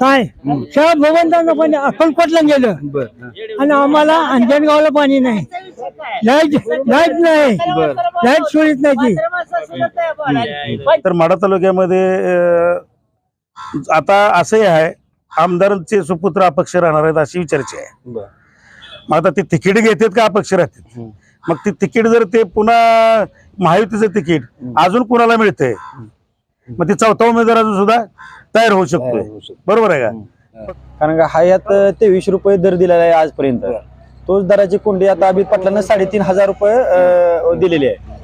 काय? त्या भगवंतांना पाणी अक्कलकोटला गेलं. बर आणि आम्हाला अंजनगावला पाणी नाही. लाइट लाइट नाही. लाइट सोडित नाही ती. तर माढा तालुक्यामध्ये अं, आता असंही आहे आमदारांचे सुपुत्र अपक्ष राहणार आहेत अशी चर्चा आहे. बर. मग आता ते तिकीट घेतात का अपक्ष राहतात? मग ते तिकीट जर ते पुन्हा महायुतीचं तिकीट अजून कुणाला मिळतंय? मग ते चौथा उमेदवार अजून सुद्धा तयार होऊ शकतोय. बरोबर आहे का? कारण का हा यात तेवीस रुपये दर दिलेला आहे आजपर्यंत. तोच दराची कोंडी आता अभित पाटलांना साडेतीन हजार रुपये दिलेली आहे.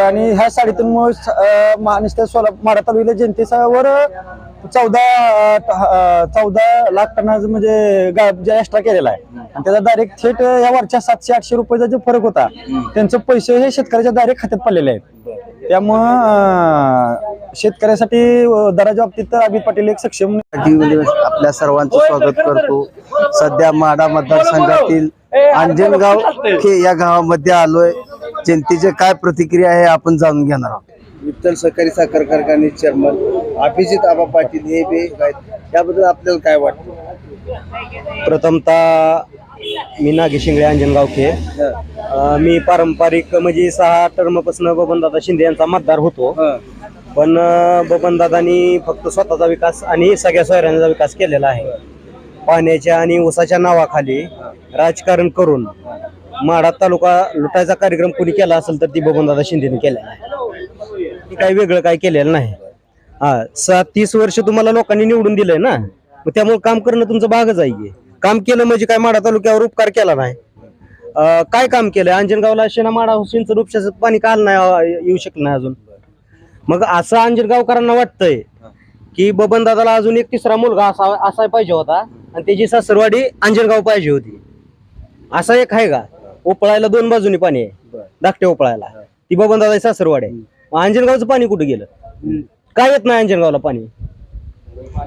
आणि ह्या साडेतीन मुळे नुसत्या सोला माडा जनतेवर चौदा चौदा लाख टनाचं म्हणजे एक्स्ट्रा केलेला आहे. आणि त्याचा डायरेक्ट थेट या वरच्या सातशे आठशे रुपयाचा जो फरक होता त्यांचे पैसे हे शेतकऱ्याच्या डायरेक्ट खात्यात पडलेले आहेत. त्यामुळं शेतकऱ्यासाठी दराच्या बाबतीत तर अभित पाटील एक सक्षम आपल्या सर्वांचं स्वागत करतो. सध्या माडा मतदारसंघातील अंजनगाव हे या गावामध्ये आलोय. जनतेची काय प्रतिक्रिया आहे आपण जाणून घेणार आहोत. विठ्ठल सहकारी साखर कारखाने चेअरमन अभिजित आबा पाटील हे बे याबद्दल आपल्याला काय वाटतं? प्रथमतः मी नागे शिंगळे अंजनगाव खे अं, मी पारंपरिक म्हणजे सहा टर्मपासून बबनदादा शिंदे यांचा मतदार होतो. पण बबनदादांनी फक्त स्वतःचा विकास आणि सगळ्या सोयऱ्यांचा विकास केलेला आहे. पाण्याच्या आणि ऊसाच्या नावाखाली राजकारण करून माढा तालुका लुटायचा कार्यक्रम कोणी केला असेल तर ती बबनदादा शिंदेने केलेला आहे. काही वेगळं काय केलेलं नाही. हा सात तीस वर्ष तुम्हाला लोकांनी निवडून दिलंय ना? मग त्यामुळे काम करणं तुमचं भागच आहे काम केलं म्हणजे काय माडा तालुक्यावर उपकार केला नाही. काय काम केलंय? अंजनगावला शेणा माडा सिंचन उपशाचं पाणी काल नाही येऊ शकलं नाही अजून. मग असं अंजनगावकरांना वाटतंय की बबन दादाला अजून एक तिसरा मुलगा असा असाय पाहिजे होता. आणि त्याची सासरवाडी अंजनगाव पाहिजे होती. असा एक आहे का? उपळायला दोन बाजूनी पाणी आहे. धाकट्या उपळायला. ती बबन दादा सासरवाडी. आहे अंजनगावचं पाणी कुठे गेलं? काय येत नाही अंजनगावला पाणी?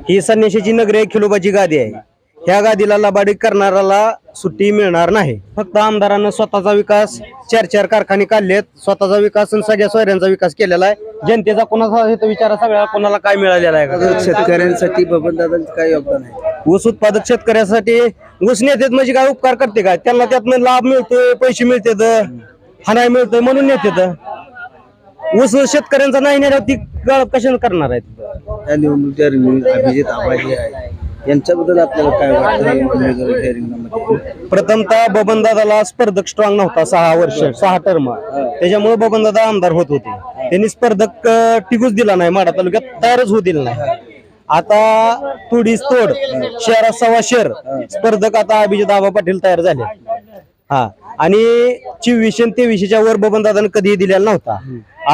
ही संन्याशीची नगरी आहे खिलोबाची गादी आहे. ह्या गादीला लबाडी करणाऱ्याला सुट्टी मिळणार नाही. फक्त आमदारांना स्वतःचा विकास चार चार कारखाने काढलेत स्वतःचा विकास आणि सगळ्या सोयऱ्यांचा विकास केलेला आहे. जनतेचा कोणाचा विचार सगळ्या कोणाला काय मिळालेला आहे? शेतकऱ्यांसाठी बबनदादांचं काय योगदान आहे? ऊस उत्पादक शेतकऱ्यासाठी ऊस नेतेत म्हणजे काय उपकार करते काय? त्यांना त्यातनं लाभ मिळतोय पैसे मिळतात हानाय मिळतोय म्हणून नेतेत. ऊस शेतकऱ्यांचा नाही नेल्यावर ती गाळप कशाने करणार आहेत? या निवडणुकीच्या रिंगणात अभिजित आहे यांच्याबद्दल आपल्याला काय वाटतं? या उमेदवारीच्या रिंगणामध्ये प्रथमतः बबनदादाला स्पर्धक स्ट्रॉंग नव्हता सहा वर्ष सहा टर्म त्याच्यामुळे बबनदादा आमदार होत होते. त्यांनी स्पर्धक अं, टिकूच दिला नाही. माडा तालुक्यात तयारच होऊ दिला नाही. आता तुडीस तोड शहरात सव्वा शहर स्पर्धक आता अभिजित आबा पाटील तयार झाले. हा. आणि चोवीसशे आणि तेवीसशेच्या वर बबनदादाने कधीही दिलेला नव्हता.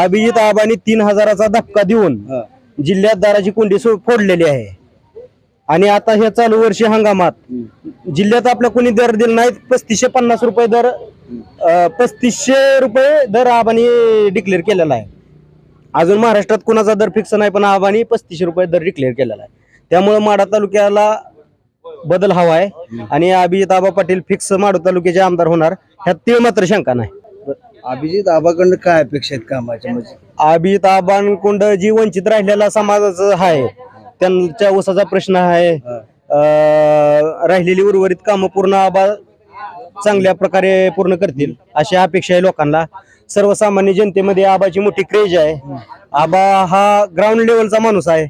अभिजित आबानी तीन हजाराचा धक्का देऊन जिल्ह्यात दाराची कुंडी फोडलेली आहे. आणि आता ह्या चालू वर्षी हंगामात जिल्ह्यात आपल्या कोणी दर दिला नाही पस्तीसशे पन्नास रुपये दर पस्तीसशे रुपये दर आबानी डिक्लेअर केलेला आहे. अजून महाराष्ट्रात कुणाचा दर फिक्स नाही पण आबानी पस्तीसशे रुपये दर डिक्लेअर केलेला आहे. त्यामुळे माडा तालुक्याला बदल हवा आहे आणि अभिजित आबा पाटील फिक्स माडा तालुक्याचे आमदार होणार ह्यात ते मात्र शंका नाही. अभिजित आबाकडनं काय अपेक्षा आहेत कामाच्या म्हणजे अभिजित आबांकुंड जी वंचित राहिलेला समाजाचं आहे त्यांच्या ऊसाचा प्रश्न आहे राहिलेली उर्वरित कामं पूर्ण आबा चांगल्या प्रकारे पूर्ण करतील अशी अपेक्षा आहे लोकांना. सर्वसामान्य जनतेमध्ये आबाची मोठी क्रेज आहे. आबा हा ग्राउंड लेवलचा माणूस आहे.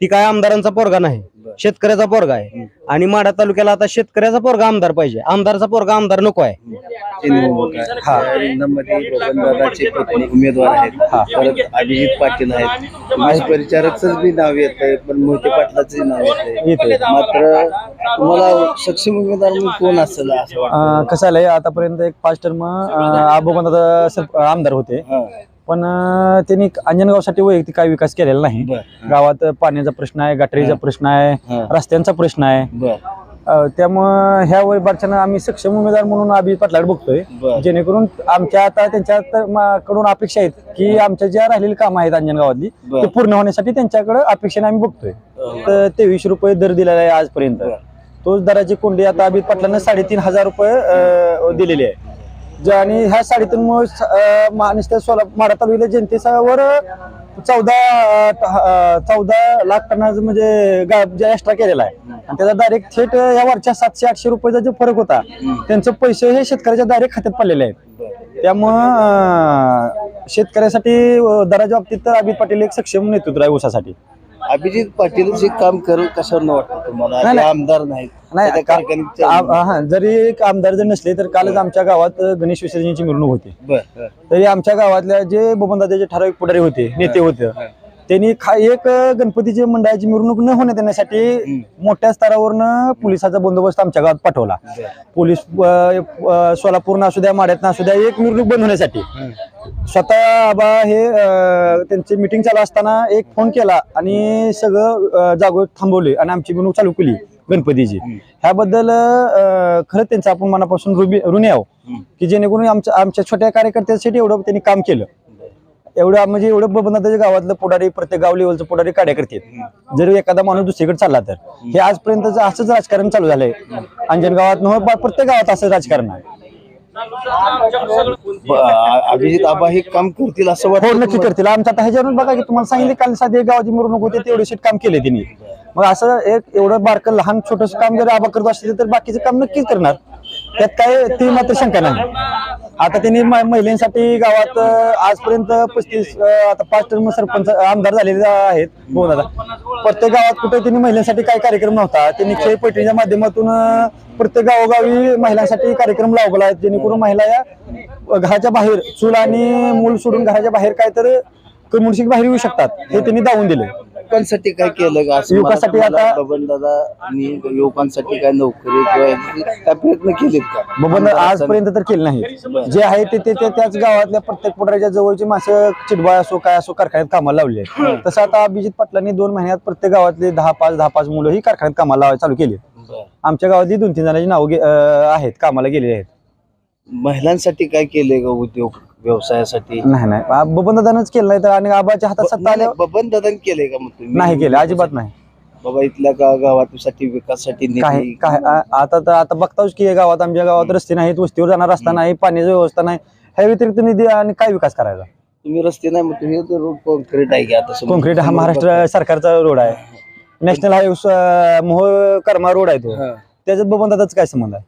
ती काय आमदारांचा पोरगा नाही शेतकऱ्याचा पोरगा आहे. आणि माडा तालुक्याला आता शेतकऱ्याचा पोरगा आमदार पाहिजे. आमदारचा पोरगा आमदार नको आहे. रिंगणामध्ये बबनदादाचे उमेदवार आहेत. परत अभिजित पाटील आहेत. उमेश परिचारकच बी नाव येत आहे पण मोहिते पाटलाचे नाव येत आहे. मात्र तुम्हाला सक्षम उमेदवार म्हणून कोण असेल असं वाटतं? अं, कसं आलंय आतापर्यंत एक पाच टर्म आबोबंदा आमदार होते. हा. पण त्यांनी अंजनगावसाठी वैयक्तिक काही विकास केलेला नाही. गावात पाण्याचा प्रश्न आहे गटरीचा प्रश्न आहे. रस्त्यांचा प्रश्न आहे. त्यामुळं ह्या वैभागच्यानं आम्ही सक्षम उमेदवार म्हणून अभिजित पाटलाकडे बघतोय. तर आमच्या आता त्यांच्या कडून अपेक्षा आहेत की आमच्या ज्या राहिलेली कामं आहेत अंजनगावातली. ते पूर्ण होण्यासाठी त्यांच्याकडे अपेक्षेने आम्ही बघतोय. तर तेवीस रुपये दर दिलेला आहे आजपर्यंत. तोच दराची कोंडी आता अभित पाटलांना साडेतीन हजार रुपये दिलेली आहे. जे आणि ह्या साडेतीनमुळे नुसत्या सोला माडा तालुक्याच्या जनतेवर चौदा चौदा लाख टनाचं म्हणजे जे एक्स्ट्रा केलेला आहे. आणि त्याचा डायरेक्ट थेट या वरच्या सातशे आठशे रुपयाचा जो फरक होता त्यांचे पैसे हे शेतकऱ्याच्या डायरेक्ट खात्यात पडलेले आहेत. त्यामुळं शेतकऱ्यासाठी दराच्या बाबतीत तर अभित पाटील एक सक्षम नेतृत्व आहे ऊसासाठी. अभिजित पाटील जे काम करेल कशावर वाटतं तुम्हाला? नाही, ते नाही. आमदार नाहीत नाही त्या का- कारखान्याचे- आ- हा जरी एक आमदार जर नसले तर कालच आमच्या गावात अं, गणेश विसर्जनची मिरवणूक होती. बर बर. तरी आमच्या गावातल्या जे बबनदादाचे ठराविक पुढारी होते नेते होते त्यांनी खा एक गणपतीची मंडळाची मिरवणूक न होण्या देण्यासाठी मोठ्या स्तरावरनं पोलिसाचा बंदोबस्त आमच्या गावात पाठवला. पोलीस सोलापूरनं असू द्या माड्यातनं असू द्या एक मिरवणूक बंद होण्यासाठी स्वतः आबा हे त्यांची मिटिंग चालू असताना एक फोन केला आणि सगळं जागो थांबवले आणि आमची मिरवणूक चालू केली गणपतीची. ह्याबद्दल अ, खरंच त्यांचं आपण मनापासून रुबी ऋणी आहो की जेणेकरून आमच्या आमच्या छोट्या कार्यकर्त्यांसाठी एवढं त्यांनी काम केलं. एवढं म्हणजे एवढं बबनदाच्या गावातलं पुढारी प्रत्येक गाव लेवलचं पुढारी कार्यकर्ते आहेत. जर एखादा माणूस दुसरीकडे चालला तर. हे आजपर्यंत असंच राजकारण चालू झालंय. अंजन गावात न प्रत्येक गावात असं राजकारण आहे. अभिजित आबा हे काम करतील असं हो वाटतं नक्की करतील. आमच्या आता ह्याच्यावरून बघा की तुम्हाला सांगितले काल साधे गावाची मिरवणूक होते तेवढे शीट काम केले त्यांनी मग असं एक एवढं बारकं लहान छोटस काम जर आबा करत असतील तर बाकीचं काम नक्कीच करणार. त्यात काय ती मात्र शंका नाही. आता त्यांनी महिलांसाठी गावात आजपर्यंत पस्तीस आता पाच टर्म सरपंच आमदार झालेले आहेत हो आता. प्रत्येक गावात कुठे त्यांनी महिलांसाठी काय कार्यक्रम नव्हता. त्यांनी खेळ पैठणीच्या माध्यमातून प्रत्येक गावोगावी महिलांसाठी कार्यक्रम लावला जेणेकरून महिला या घराच्या बाहेर चूल आणि मूल सोडून घराच्या बाहेर काय तर कम्युनिटी बाहेर येऊ शकतात. हे त्यांनी दावून दिले युवकांसाठी काय केलं का असं युवकांसाठी मला- आता- बबन दादानी युवकांसाठी काय नोकरी किंवा काय प्रयत्न केलेत का? बबन आजपर्यंत तर केलं नाही. जे आहे ते ते ते त्याच गावातल्या प्रत्येक पुढाऱ्याच्या जवळची माणसं चिटबा असो काय असो कारखान्यात कामाला लावली आहेत. तसं आता अभिजित पाटलांनी दोन महिन्यात प्रत्येक गावातले दहा पाच दहा पाच मुलं ही कारखान्यात कामाला लावायला चालू केली बरं. आमच्या गावातली दोन तीन जणांची नावं गे- अं, आहेत कामाला गेलेली आहेत. महिलांसाठी काय केलंय का उद्योग? व्यवसायासाठी? नाही नाही. बबन दादानच केलं नाही तर आणि आबाच्या हातात सत्ता आल्यावर बबन दादानी केलंय का मग तुम्ही? नाही केलं अजिबात नाही. बाबा इथल्या का गावासाठी विकासासाठी निधी काय आ- आता तर आता बघताच की या गावात आमच्या गावात रस्ते नाहीत वस्तीवर जाणार रस्ता नाही पाण्याची व्यवस्था नाही. ह्या व्यतिरिक्त निधी आणि काय विकास करायचा? तुम्ही रस्ते नाही मग तुम्ही रोड कॉन्क्रीट आहे की आता समोर? कॉन्क्रीट हा महाराष्ट्र सरकारचा रोड आहे. National highway Mohol Karmala road आहे तो. हा. त्याच्यात बघून दादाच काय संबंध आहे?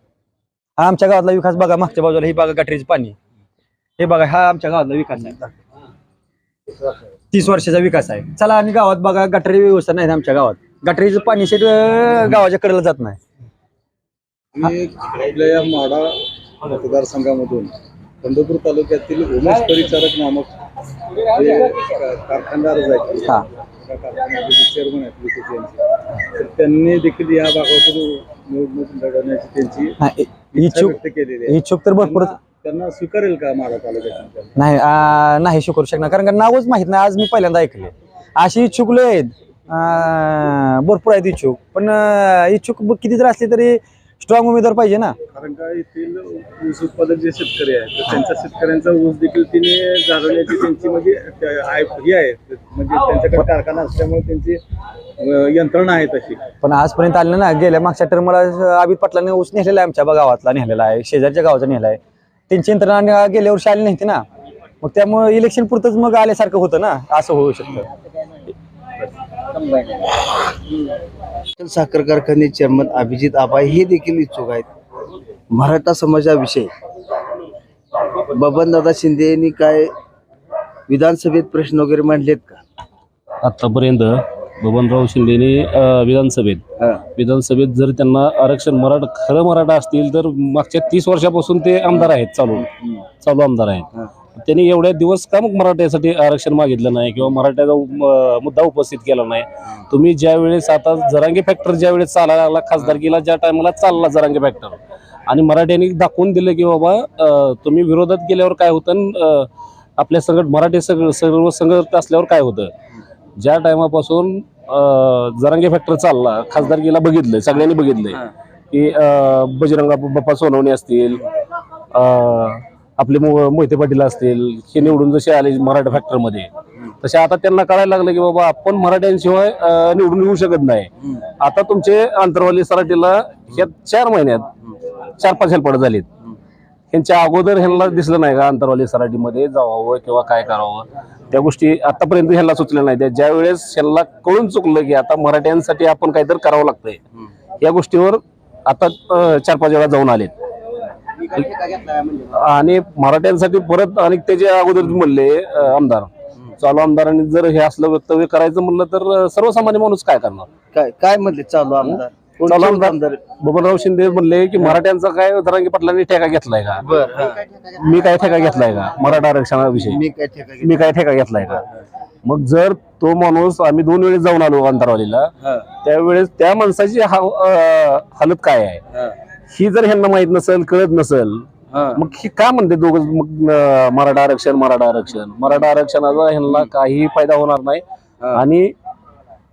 हा आमच्या गावातला विकास बघा मागच्या बाजूला ही बघा गटरीचं पाणी. हे बघा हा आमच्या गावातला विकास आहे. तीस वर्षाचा विकास आहे. चला आणि गावात बघा गटरी व्यवस्था नाही आमच्या गावात. गटरीचं पाणी शेट अं, गावाच्या कडेला जात नाही. मी आपल्या या माडा मतदारसंघामधून पंढरपूर तालुक्यातील उमेश परिचारक नामक जे का- कारखानदार आहेत हा. त्या कारखान्याचे जे चेअरमन आहेत विकेचे यांचे तर त्यांनी देखील या भागातून निवडणूक लढवण्याची त्यांची हा, इ- इच्छा इच्छुक व्यक्त केलेली आहे. इच्छुक तर भरपूर त्यांना स्वीकारेल का माडा तालुक्यात नाही आ, नाही शिकवू शकणार. कारण का नावच माहीत नाही. आज मी पहिल्यांदा ऐकले अशी इच्छुक लय आहेत. आ, भरपूर आहेत इच्छुक. पण आ, इच्छुक ब- किती जर असले तरी स्ट्रॉंग उमेदवार पाहिजे ना. कारण का येथील ऊस उत्पादक जे शेतकरी आहेत तर त्यांच्या शेतकऱ्यांचा ऊस देखील तिने जाळवण्याची त्यांची म्हणजे त्या- हे आहे. म्हणजे त्यांच्याकडे कारखाना असल्यामुळे त्यांची अं, यंत्रणा आहे तशी. पण आजपर्यंत आलं ना गेल्या मागच्या टर्मला अभित पाटलाने ऊस नेलेला आहे आमच्या बा- गावातला नेलेला आहे. शेजारच्या गावाचा नेला आहे. त्यांची यंत्रणा गेल्या वर्षी आली नव्हती ना. मग त्यामुळे इलेक्शन पुरतच मग आल्यासारखं होतं ना असं होऊ शकतं. साखर कारखाने चेअरमन अभिजित आबा हे देखील इच्छुक आहेत. मराठा समाजाविषयी. बबनदादा शिंदे यांनी काय विधानसभेत प्रश्न वगैरे मांडलेत का? आतापर्यंत बबनराव शिंदेने विधानसभेत. विधानसभेत जर त्यांना आरक्षण मराठा खरं मराठा असतील तर मागच्या तीस वर्षापासून ते आमदार आहेत चालू. चालू आमदार आहेत. त्यांनी एवढ्या दिवस का मग मराठ्यासाठी आरक्षण मागितलं नाही किंवा मराठ्याचा मुद्दा उपस्थित केला नाही? तुम्ही ज्या वेळेस आता जरांगे फॅक्टर ज्या वेळेस चालायला लागला खासदारकीला ज्या टायमाला चालला जरांगे फॅक्टर. आणि मराठ्यांनी दाखवून दिलं की बाबा तुम्ही विरोधात गेल्यावर काय होतं? आपल्या संघट मराठी सर्व संघट असल्यावर काय होतं? ज्या टायमापासून जरांगे फॅक्टर चालला खासदारकीला बघितलंय सगळ्यांनी बघितलंय की बजरंग बाप्पा सोनवणे असतील आपले मो- मोहिते पाटील असतील हे निवडून जसे आले मराठा फॅक्टरमध्ये तसे आता त्यांना कळायला लागलं की बाबा आपण मराठ्यांशिवाय निवडून येऊ शकत नाही. आता तुमचे आंतरवाली सराटीला या चार महिन्यात चार पाच हेल्पड झालीत. ह्यांच्या अगोदर ह्यांना दिसलं नाही का अंतरवाली सराटीमध्ये जावावं किंवा काय करावं? त्या गोष्टी आतापर्यंत ह्याला सुचल्या नाही. त्या ज्या वेळेस ह्याला कळून चुकलं की आता मराठ्यांसाठी आपण काहीतरी करावं लागतंय या गोष्टीवर आता चार पाच वेळा जाऊन आलेत. आणि मराठ्यांसाठी परत आणि त्याचे अगोदर म्हणले आमदार. चालू आमदारांनी जर हे असलं वक्तव्य करायचं म्हणलं तर सर्वसामान्य माणूस काय करणार? काय काय म्हणले चालू आमदार? चालू बबनराव शिंदे म्हणले की मराठ्यांचा काय धरांगी पाटलांनी ठेका घेतलाय का? बर हा. मी काय ठेका घेतलाय का? मराठा आरक्षणाविषयी. मी काय ठेका घेतला? मी काय ठेका घेतलाय का? मग जर तो माणूस आम्ही दोन वेळेस जाऊन आलो अंतरवालीला हा, त्यावेळेस त्या माणसाची अं, हालत काय आहे? हा, ही जर ह्यांना माहीत नसेल कळत नसेल हा. मग ही का म्हणते दोघं? मग अं, मराठा आरक्षण मराठा आरक्षण. मराठा आरक्षणाचा ह्यांना काही फायदा होणार नाही. हा. आणि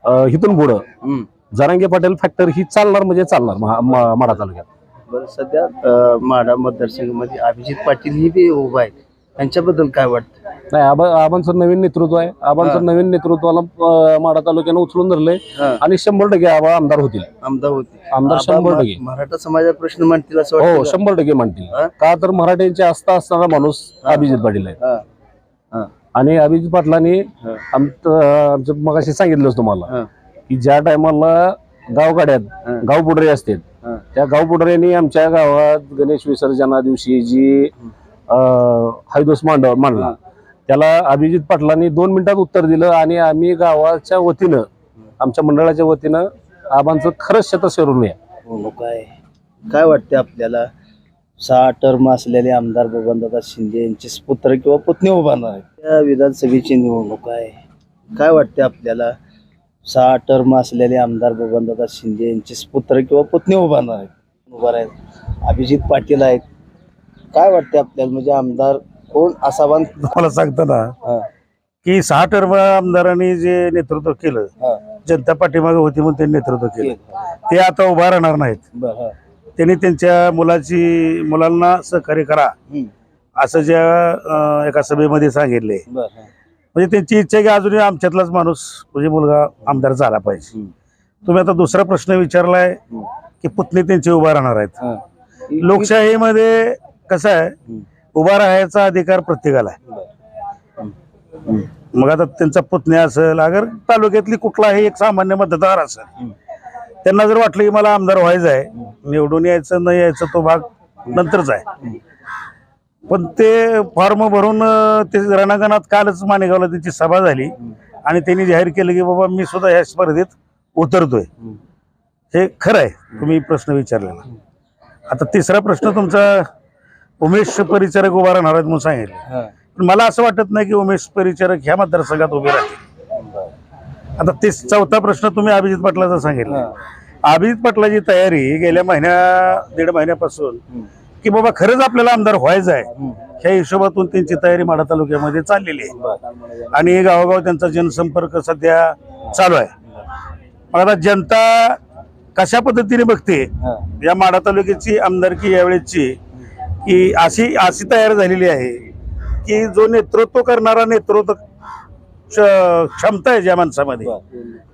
अं, इथून पुढं. हम्म. जरांगे पाटील फॅक्टर ही चालणार म्हणजे चालणार महा- म- माढा तालुक्यात. बरं सध्या माढा मतदारसंघामध्ये अभिजित पाटील ही बी उभा आहेत त्यांच्याबद्दल काय वाटतं? नाही आबा आबांचं नवीन नेतृत्व आहे. आबांचं नवीन नेतृत्वाला माढा तालुक्यानं उचलून धरलंय. आणि शंभर टक्के आबा आमदार होतील. आमदार होते आमदार शंभर टक्के. मराठा समाजाचा प्रश्न म्हणतील असं हो? शंभर टक्के मानतील हा? का तर मराठ्यांची आस्था असणारा माणूस अभिजित पाटील आहे. आणि अभिजित पाटलांनी. आमचं मगाशी सांगितलंच तुम्हाला. की ज्या टायमाला गावगाड्यात हा. गाव पुढारी असतात हा. त्या गाव पुढाऱ्यांनी आमच्या गावात गणेश विसर्जना दिवशी जी अं, हैदोस मांडव मांडला त्याला अभिजित पाटलांनी दोन मिनिटात उत्तर दिलं आणि आम्ही गावाच्या वतीनं आमच्या मंडळाच्या वतीनं आबांचं खरंच शत शिरून हो, काय काय वाटते आपल्याला? सहा टर्म असलेले आमदार बबनदादा शिंदे यांचे पुत्र किंवा पुतणी उभारणार त्या विधानसभेची निवडणूक आहे. काय वाटते आपल्याला? सहा टर्म असलेले आमदार बबनदादा शिंदे यांचे पुत्र किंवा पुतणी उभारणार आहेत. उभार आहेत अभिजित पाटील आहेत. काय वाटते आपल्याला? म्हणजे आमदार कोण? असावा मला सांगताना की सहा टर्म आमदारांनी जे नेतृत्व केलं जनता पाठीमागे होती म्हणून त्यांनी नेतृत्व केलं. ते आता उभा राहणार नाहीत. बरं, त्यांनी त्यांच्या मुलाची मुलांना सहकार्य करा असं ज्या एका सभेमध्ये सांगितले. बरं, म्हणजे त्यांची इच्छा आहे की अजूनही आमच्यातलाच माणूस म्हणजे मुलगा आमदार झाला पाहिजे. तुम्ही आता दुसरा प्रश्न विचारलाय. की पुतणी त्यांची उभा राहणार आहेत. लोकशाहीमध्ये कसं आहे. उभा राहायचा अधिकार प्रत्येकाला आहे. मग आता त्यांचा पुतण्या असेल अगर तालुक्यातली कुठलाही एक सामान्य मतदार असेल. त्यांना जर वाटलं की मला आमदार व्हायचं आहे निवडून यायचं न यायचं तो भाग नंतरच आहे पण ते फॉर्म भरून ते रणांगणात कालच माणेगावला त्यांची सभा झाली. आणि त्यांनी जाहीर केलं की बाबा मी सुद्धा या स्पर्धेत उतरतोय. हे खरं आहे. तुम्ही प्रश्न विचारलेला. आता तिसरा प्रश्न तुमचा उमेश परिचारक उभा राहणार आहेत म्हणून सांगितलं. पण मला असं वाटत नाही की उमेश परिचारक ह्या मतदारसंघात उभे राहतील. आता ते चौथा प्रश्न तुम्ही अभिजित पाटलाचा सांगितला. अभिजित पाटलाची तयारी गेल्या महिन्या दीड महिन्यापासून की बाबा खरंच आपल्याला आमदार व्हायचं आहे. ह्या हिशोबातून त्यांची तयारी माढा तालुक्यामध्ये चाललेली आहे. आणि गावोगाव त्यांचा जनसंपर्क सध्या चालू आहे. मग आता जनता कशा पद्धतीने बघते. या माढा तालुक्याची आमदारकी यावेळेची की अशी अशी तयार झालेली आहे की जो नेतृत्व करणारा नेतृत्व क्ष- क्षमता आहे ज्या माणसामध्ये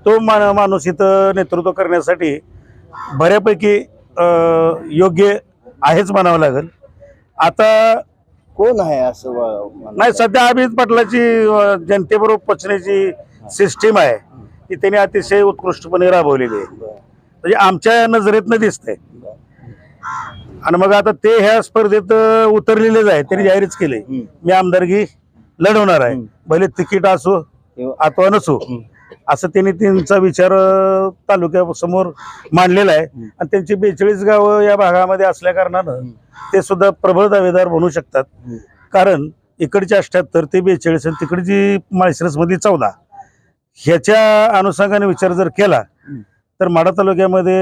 तो माणूस इथं नेतृत्व करण्यासाठी बऱ्यापैकी योग्य आहेच म्हणावं लागेल. आता कोण आहे असं वा- नाही सध्या अभिजित पाटलाची अं, जनतेबरोबर पोचण्याची सिस्टीम आहे. ती त्यांनी अतिशय उत्कृष्टपणे राबवलेली आहे. म्हणजे आमच्या नजरेतनं दिसतंय. आणि मग आता ते ह्या स्पर्धेत अं, उतरलेलेच आहे त्यांनी जाहीरच केले हम्म. मी आमदारकी लढवणार आहे. भले तिकीट असो किंवा- अथवा नसो. असं त्यांनी त्यांचा विचार तालुक्यासमोर मांडलेला आहे. आणि त्यांची बेचाळीस गावं या भागामध्ये असल्या कारणानं ते सुद्धा प्रबळ दावेदार बनू शकतात. कारण इकडची अठ्याहत्तर ते बेचाळीस आणि तिकडची माळशिरसमध्ये चौदा ह्याच्या अनुषंगाने विचार जर केला तर माढा तालुक्यामध्ये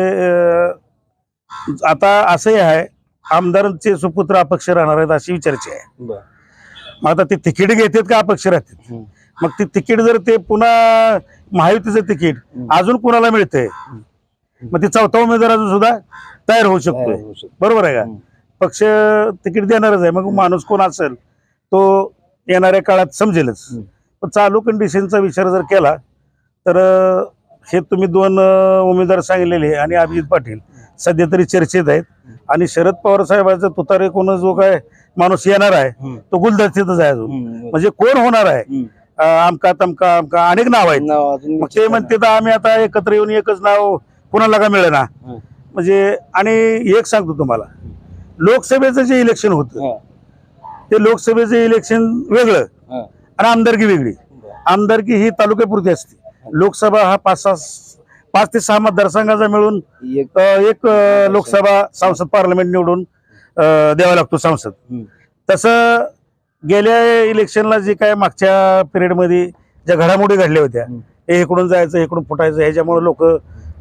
आता असंही आहे आमदारांचे सुपुत्र अपक्ष राहणार आहेत अशी चर्चा आहे. मग आता ते तिकीट घेतात का अपक्ष राहतात? मग ते तिकीट जर ते पुन्हा महायुतीचं तिकीट अजून कुणाला मिळतंय? मग ते चौथा उमेदवार अजून सुद्धा तयार होऊ शकतोय. शकतो. बरोबर आहे का? पक्ष तिकीट देणारच आहे. मग माणूस कोण असेल तो येणाऱ्या काळात समजेलच. पण चालू कंडिशनचा विचार जर केला तर हे तुम्ही दोन उमेदवार सांगितलेले आणि अभिजित पाटील सध्या तरी चर्चेत आहेत. आणि शरद पवार साहेबांचा तुतारे कोण जो काय माणूस येणार आहे तो गुलदस्तीतच आहे अजून. म्हणजे कोण होणार आहे? आमका तमका आमका अनेक नाव आहेत. नाव अजून मग ते म्हणते तर आम्ही आता एकत्र येऊन एकच नाव कुणाला का मिळेना? म्हणजे आणि एक सांगतो तुम्हाला. लोकसभेचं जे इलेक्शन होतं ते लोकसभेचं इलेक्शन वेगळं आणि आमदारकी वेगळी. आमदारकी ही तालुक्यापुरती असते. लोकसभा हा पाच सहा पाच ते सहा मतदारसंघाचा मिळून एक अ, एक अ, लोकसभा संसद पार्लमेंट निवडून अ, द्यावा लागतो संसद. तसं गेल्या इलेक्शनला जे काय मागच्या पिरियडमध्ये ज्या घडामोडी घडल्या होत्या हे इकडून जायचं इकडून फुटायचं ह्याच्यामुळे लोक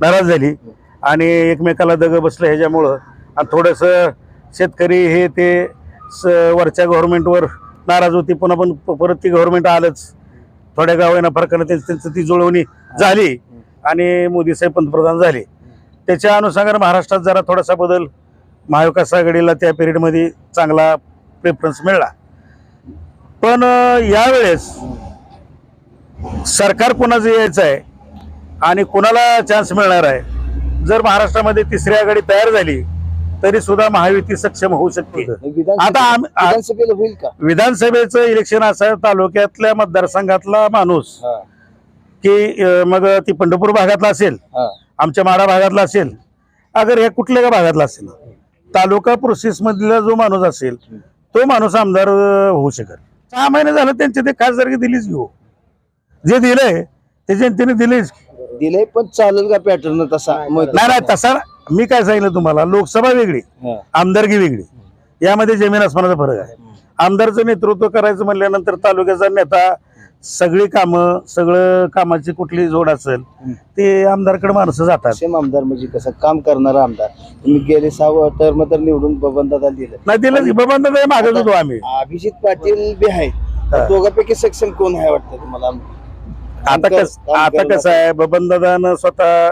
नाराज झाली. आणि एकमेकाला दग बसलं ह्याच्यामुळं. आणि थोडंसं शेतकरी हे ते स वरच्या गव्हर्नमेंटवर नाराज होती पुन्हा पण परत ती गव्हर्नमेंट आलंच. थोड्या गावांना फरकानं त्यांचं त्यांचं ती जुळवणी झाली. आणि मोदी साहेब पंतप्रधान झाले. त्याच्या अनुषंगाने महाराष्ट्रात जरा थोडासा बदल महाविकास आघाडीला त्या पिरियडमध्ये चांगला प्रेफरन्स मिळाला. पण यावेळेस सरकार कोणाचं यायचं आहे आणि कोणाला चान्स मिळणार आहे? जर महाराष्ट्रामध्ये तिसरी आघाडी तयार झाली तरी सुद्धा महायुती सक्षम होऊ शकते. आता विधानसभेचं इलेक्शन असं तालुक्यातल्या मतदारसंघातला माणूस की मग ती पंढरपूर भागातला असेल आमच्या माडा भागातला असेल अगर हे कुठल्या का भागातला असेल? तालुका प्रोसेस मधला जो माणूस असेल तो माणूस आमदार होऊ शकेल सहा महिने झालं त्यांचे ते खासदारकी दिलीच घेऊ जे दिलंय ते जनतेने दिलेच दिलंय पण चालेल का पॅटर्न तसा? मग नाही नाही तसा मी काय सांगितलं तुम्हाला लोकसभा वेगळी आमदारकी वेगळी. यामध्ये जमीन आसमानाचा फरक आहे. आमदारचं नेतृत्व करायचं म्हणल्यानंतर तालुक्याचा नेता सगळी कामं सगळं कामाची कुठली जोड असेल ते आमदारकडे माणसं जातात. सेम आमदार म्हणजे कसं काम करणारा आमदार. तुम्ही गेले सहा टर्म तर निवडून बबनदादा दिलं. नाही दिलं बबन मागत होतो आम्ही. अभिजित पाटील बी आहेत. हा. दोघांपैकी सक्षम कोण आहे वाटतं तुम्हाला? आता कस आता कसं आहे बबन स्वतः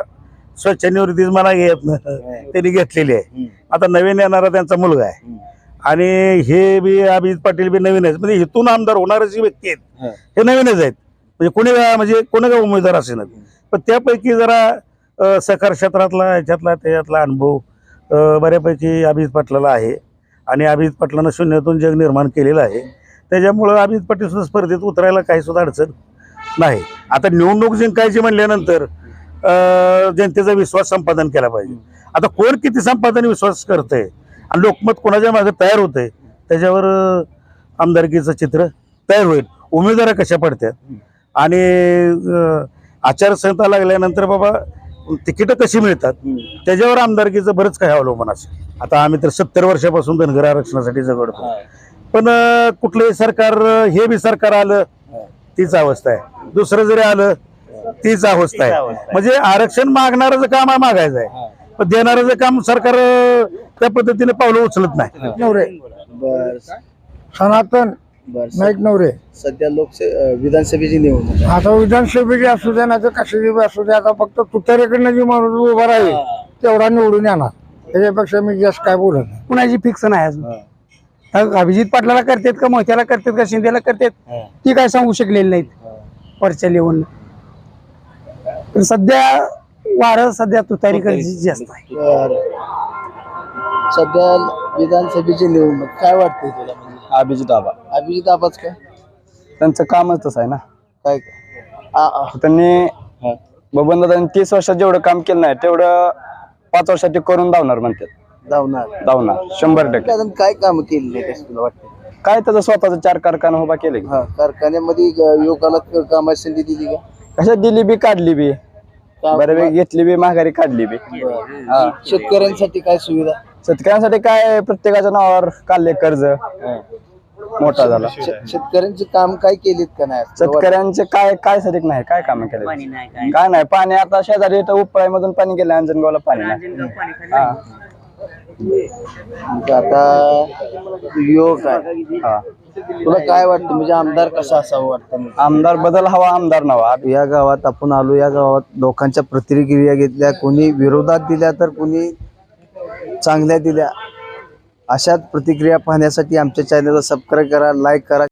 स्वच्छ निवृत्तीच मला घेत त्यांनी घेतलेली आहे. आता नवीन येणारा त्यांचा मुलगा आहे. आणि हे बी अभिजित पाटील बी नवीन आहेत. म्हणजे इथून आमदार होणारे जी व्यक्ती आहेत हे. नवीनच आहेत. म्हणजे कोणी म्हणजे कोणी का उमेदवार असेल पण त्यापैकी जरा सहकार क्षेत्रातला ह्याच्यातला त्याच्यातला अनुभव बऱ्यापैकी अभिजित पाटलाला आहे. आणि अभिजित पाटलानं शून्यातून जग निर्माण केलेलं आहे. त्याच्यामुळं अभिजित पाटील सुद्धा स्पर्धेत उतरायला काही सुद्धा अडचण नाही. आता निवडणूक जिंकायची म्हणल्यानंतर जनतेचा विश्वास संपादन केला पाहिजे. आता कोण किती संपादन विश्वास करतंय? आणि लोकमत कोणाच्या मागे तयार होतंय त्याच्यावर अ, आमदारकीचं चित्र तयार होईल. उमेदवार कशा पडतात आणि आचारसंहिता लागल्यानंतर बाबा तिकीटं कशी मिळतात? त्याच्यावर आमदारकीचं बरंच काही अवलंबून असेल. आता आम्ही तर सत्तर वर्षापासून धनगर आरक्षणासाठी झगडतो. पण कुठलंही सरकार हे बी सरकार आलं तीच अवस्था आहे. दुसरं जरी आलं तीच अवस्था आहे. म्हणजे आरक्षण मागणारं काम आहे मागायचं आहे. पण देणारं काम सरकार त्या पद्धतीने पावलं उचलत नाही. नवरे. बर. सनातन नाईक नवरे. सध्या लोकसभा विधानसभेची निवडणूक. आता विधानसभेची असू द्या ना तर कशाची बी असू द्या आता फक्त तुतारीकडनं जी माणूस उभा राहील तेवढा निवडून येणार. त्याच्यापेक्षा मी जास्त काय बोलत नाही. कुणाची फिक्स नाही अजून. तर अभिजित पाटलाला करतात का मोत्याला करतात का शिंदेला करतात? ती काय सांगू शकलेली नाहीत. वरच्या लेवल पण सध्या वारं सध्या तुतारीकडे जास्त आहे. सध्या विधानसभेची निवडणूक. काय वाटतंय तुला? म्हणजे अभिजित आबा. अभिजित आबाच काय त्यांचं कामच तसं आहे ना. काय? आ- आ- त्यांनी बबन दादा तीस वर्षात जेवढं काम केलं नाही तेवढं पाच वर्षात ते करून धावणार म्हणतात. धावणार. धावणार. शंभर टक्के. अजून काय काम केलेली आहे तुला वाटतं काय त्याचं स्वतःचा चार कारखाना उभा केले. हा कारखान्यामध्ये ग- युवकाला क- कामाची संधी दिली का? कशात दिली बी काढली बी. काम- बऱ्यापैकी घेतली बी माघारी काढली बी. हा. शेतकऱ्यांसाठी काय सुविधा? शेतकऱ्यांसाठी काय प्रत्येकाच्या नावावर काढले कर्ज? मोठा झाला. शे- शेतकऱ्यांचे काम काय केलेत का नाही? शेतकऱ्यांचे काय काय साठी नाही काय काम केले काय नाही. पाणी आता शेजारी इथं उपळाई मधून पाणी गेलं अंजनगावला पाणी नाही. हा. आता युवक आहे हा. तुला काय वाटतं? म्हणजे आमदार कसा असावा वाटतं? आमदार बदल हवा आमदार नवा. या गावात आपण आलो या गावात लोकांच्या प्रतिक्रिया घेतल्या कोणी विरोधात दिल्या तर कोणी चांगल्या दिल्या. अशाच प्रतिक्रिया पाहण्यासाठी आमच्या चॅनलला सबस्क्राईब करा लाईक करा.